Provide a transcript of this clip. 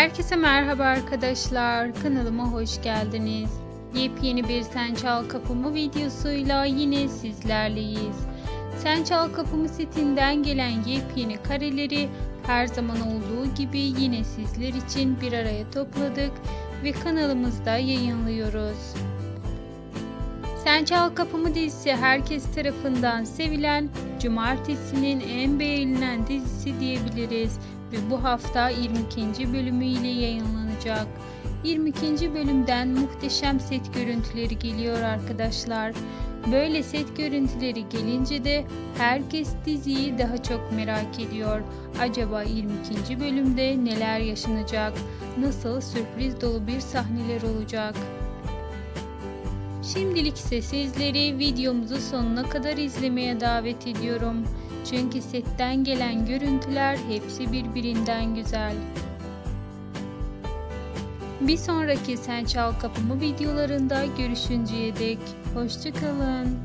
Herkese merhaba arkadaşlar. Kanalıma hoş geldiniz. Yepyeni bir Sen Çal Kapımı videosuyla yine sizlerleyiz. Sen Çal Kapımı setinden gelen yepyeni kareleri her zaman olduğu gibi yine sizler için bir araya topladık ve kanalımızda yayınlıyoruz. Sen Çal Kapımı dizisi herkes tarafından sevilen, cumartesinin en beğenilen dizisi diyebiliriz ve bu hafta 22. bölümüyle yayınlanacak. 22. bölümden muhteşem set görüntüleri geliyor arkadaşlar. Böyle set görüntüleri gelince de herkes diziyi daha çok merak ediyor. Acaba 22. bölümde neler yaşanacak? Nasıl sürpriz dolu bir sahneler olacak? Şimdilik ise sizleri videomuzu sonuna kadar izlemeye davet ediyorum. Çünkü setten gelen görüntüler hepsi birbirinden güzel. Bir sonraki Sen Çal Kapımı videolarında görüşünceye dek hoşçakalın.